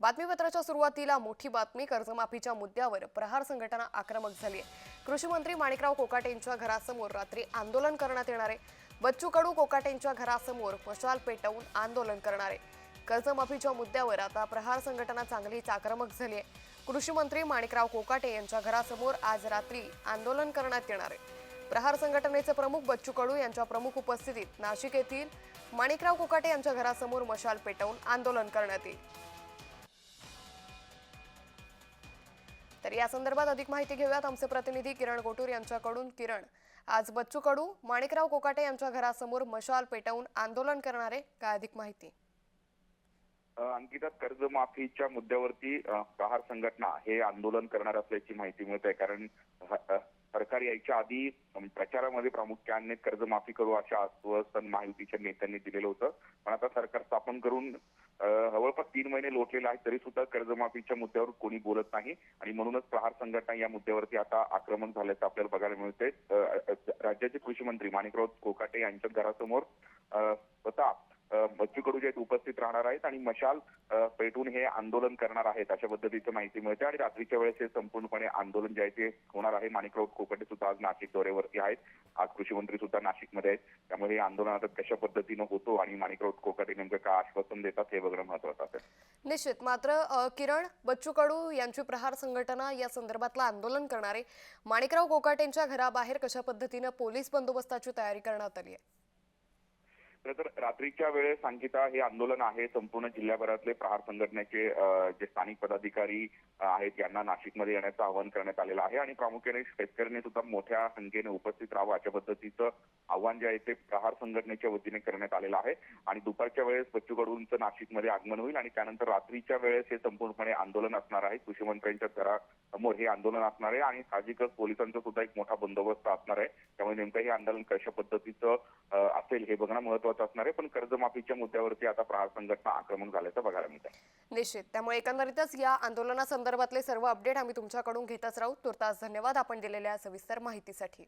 बातमीपत्राच्या सुरुवातीला मोठी बातमी कर्जमाफीच्या मुद्द्यावर प्रहार संघटना आक्रमक झाली आहे कृषी मंत्री माणिकराव कोकाटेंच्या घरासमोर रात्री आंदोलन करण्यात येणार आहे. बच्चू कडू कोकाटेंच्या घरासमोर मशाल पेटवून आंदोलन करणार आहे. कर्जमाफीच्या मुद्द्यावर आता प्रहार संघटना चांगलीच आक्रमक झाली आहे कृषी मंत्री माणिकराव कोकाटे यांच्या घरासमोर आज रात्री आंदोलन करण्यात येणार आहे. प्रहार संघटनेचे प्रमुख बच्चू कडू यांच्या प्रमुख उपस्थितीत नाशिक येथील माणिकराव कोकाटे यांच्या घरासमोर मशाल पेटवून आंदोलन करण्यात येईल. तर या संदर्भात अधिक माहिती घेऊयात आमचे प्रतिनिधी किरण गोटूर यांच्याकडून. किरण आज बच्चू कडू माणिकराव कोकाटे यांच्या घरासमोर मशाल पेटवून आंदोलन करणारे काय अधिक माहिती? अंकिता कर्जमाफीच्या मुद्द्यावरती प्रहार संघटना हे आंदोलन करणार असल्याची माहिती मिळत आहे कारण सरकार यायच्या आधी प्रचारामध्ये प्रामुख्याने कर्जमाफी करू असे आश्वासन महायुतीच्या नेत्यांनी दिलेलं होतं. पण आता सरकार स्थापन करून जवळपास तीन महिने लोटलेले आहेत तरी सुद्धा कर्जमाफीच्या मुद्द्यावर कोणी बोलत नाही. आणि म्हणूनच प्रहार संघटना या मुद्द्यावरती आता आक्रमण झाल्याचं आपल्याला बघायला मिळते राज्याचे कृषी मंत्री माणिकराव कोकाटे यांच्या घरासमोर स्वतः बच्चू कडू जे आहेत उपस्थित राहणार आहेत आणि मशाल पेटून हे आंदोलन करणार आहेत अशा पद्धतीची माहिती मिळते आणि रात्रीच्या वेळेस हे संपूर्णपणे आंदोलन जे आहे ते होणार आहे. माणिकराव कोकटे सुद्धा आज नाशिक दौऱ्यावरती आहेत. आज कृषी मंत्री सुद्धा नाशिकमध्ये आहेत. त्यामुळे हे आंदोलन आता कशा पद्धतीनं होतो आणि माणिकराव कोकटे नेमकं काय आश्वासन देतात हे बघणं महत्वाचं असेल. निश्चित. मात्र किरण बच्चू कडू यांची प्रहार संघटना या संदर्भातलं आंदोलन करणारे माणिकराव कोकाटेंच्या घराबाहेर कशा पद्धतीनं पोलीस बंदोबस्ताची तयारी करण्यात आली आहे? खरं तर रात्रीच्या वेळेस अंकिता हे आंदोलन आहे संपूर्ण जिल्ह्याभरातले प्रहार संघटनेचे जे स्थानिक पदाधिकारी आहेत यांना नाशिकमध्ये येण्याचं आवाहन करण्यात आलेलं आहे आणि प्रामुख्याने शेतकऱ्यांनी सुद्धा मोठ्या संख्येने उपस्थित राहावं अशा पद्धतीचं आव्हान जे आहे ते प्रहार संघटनेच्या वतीने करण्यात आलेलं आहे. आणि दुपारच्या वेळेस बच्चू कडूंचं नाशिकमध्ये आगमन होईल आणि त्यानंतर रात्रीच्या वेळेस हे संपूर्णपणे आंदोलन असणार आहे. कृषी मंत्र्यांच्या घरासमोर हे आंदोलन असणार आहे आणि साहजिकच पोलिसांचा सुद्धा एक मोठा बंदोबस्त असणार आहे. त्यामुळे नेमकं हे आंदोलन कशा पद्धतीचं असेल हे बघणं महत्वाचं असणार आहे पण कर्जमाफीच्या मुद्द्यावरती आता प्रहार संघटना आक्रमण झाल्याचं बघायला मिळतं निश्चित. त्यामुळे एकंदरीतच या आंदोलनासंदर्भातले सर्व अपडेट आम्ही तुमच्याकडून घेतच राहू. तुर्तास धन्यवाद आपण दिलेल्या सविस्तर माहितीसाठी.